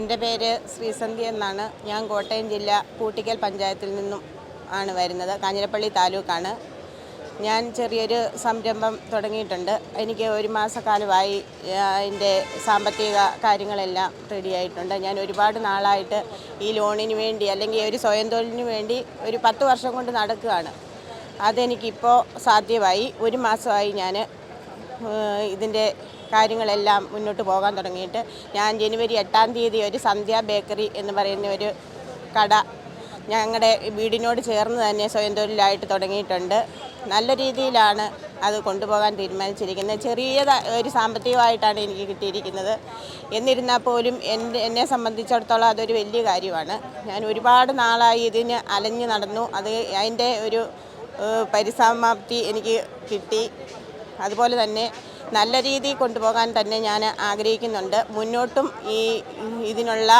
എന്റെ പേര് ശ്രീസന്ധ്യ എന്നാണ്. ഞാൻ കോട്ടയം ജില്ല കൂട്ടിക്കൽ പഞ്ചായത്തിൽ നിന്നും ആണ് വരുന്നത്. കാഞ്ഞിരപ്പള്ളി താലൂക്കാണ്. ഞാൻ ചെറിയൊരു സംരംഭം തുടങ്ങിയിട്ടുണ്ട്. എനിക്ക് ഒരു മാസക്കാലമായി അതിന്റെ സാമ്പത്തിക കാര്യങ്ങളെല്ലാം റെഡിയായിട്ടുണ്ട് ഞാൻ ഒരുപാട് നാളായിട്ട് ഈ ലോണിന് വേണ്ടി അല്ലെങ്കിൽ ഒരു സ്വയം തൊഴിലിന് വേണ്ടി ഒരു പത്ത് വർഷം കൊണ്ട് നടക്കുകയാണ്. അതെനിക്കിപ്പോൾ സാധ്യമായി. ഒരു മാസമായി ഞാൻ ഇതിന്റെ കാര്യങ്ങളെല്ലാം മുന്നോട്ട് പോകാൻ തുടങ്ങിയിട്ട് ഞാൻ ജനുവരി എട്ടാം തീയതി ഒരു സന്ധ്യ ബേക്കറി എന്ന് പറയുന്ന ഒരു കട ഞങ്ങളുടെ വീടിനോട് ചേർന്ന് തന്നെ സ്വയം തൊഴിലായിട്ട് തുടങ്ങിയിട്ടുണ്ട്. നല്ല രീതിയിലാണ് അത് കൊണ്ടുപോകാൻ തീരുമാനിച്ചിരിക്കുന്നത്. ചെറിയ ഒരു സാമ്പത്തികമായിട്ടാണ് എനിക്ക് കിട്ടിയിരിക്കുന്നത്. എന്നിരുന്നാൽ പോലും എന്റെ എന്നെ സംബന്ധിച്ചിടത്തോളം അതൊരു വലിയ കാര്യമാണ്. ഞാൻ ഒരുപാട് നാളായി ഇതിന് അലഞ്ഞു നടന്നു. അത് അതിന്റെ ഒരു പരിസമാപ്തി എനിക്ക് കിട്ടി. അതുപോലെ തന്നെ നല്ല രീതിയിൽ കൊണ്ടുപോകാൻ തന്നെ ഞാൻ ആഗ്രഹിക്കുന്നുണ്ട്. മുന്നോട്ടും ഈ ഇതിനുള്ള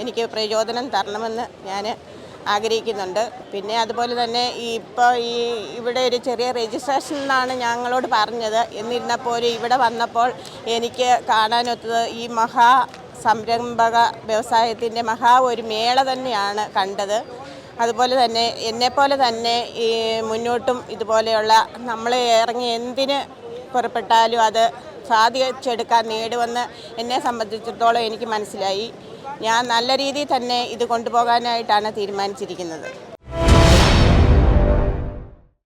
എനിക്ക് പ്രചോദനം തരണമെന്ന് ഞാൻ ആഗ്രഹിക്കുന്നുണ്ട്. പിന്നെ അതുപോലെ തന്നെ ഇപ്പോൾ ഈ ഇവിടെ ഒരു ചെറിയ രജിസ്ട്രേഷൻ എന്നാണ് ഞങ്ങളോട് പറഞ്ഞത്. എന്നിരുന്നാൽ പോലും ഇവിടെ വന്നപ്പോൾ എനിക്ക് കാണാനൊത്തത് ഈ മഹാ സംരംഭക വ്യവസായത്തിന്റെ മഹാ ഒരു മേള തന്നെയാണ് കണ്ടത്. അതുപോലെ തന്നെ എന്നെപ്പോലെ തന്നെ ഈ മുന്നോട്ടും ഇതുപോലെയുള്ള നമ്മൾ ഇറങ്ങി എന്തിന് പുറപ്പെട്ടാലും അത് സാധിച്ചെടുക്കാൻ നേടുമെന്ന് എന്നെ സംബന്ധിച്ചിടത്തോളം എനിക്ക് മനസ്സിലായി. ഞാൻ നല്ല രീതിയിൽ തന്നെ ഇത് കൊണ്ടുപോകാനായിട്ടാണ് തീരുമാനിച്ചിരിക്കുന്നത്.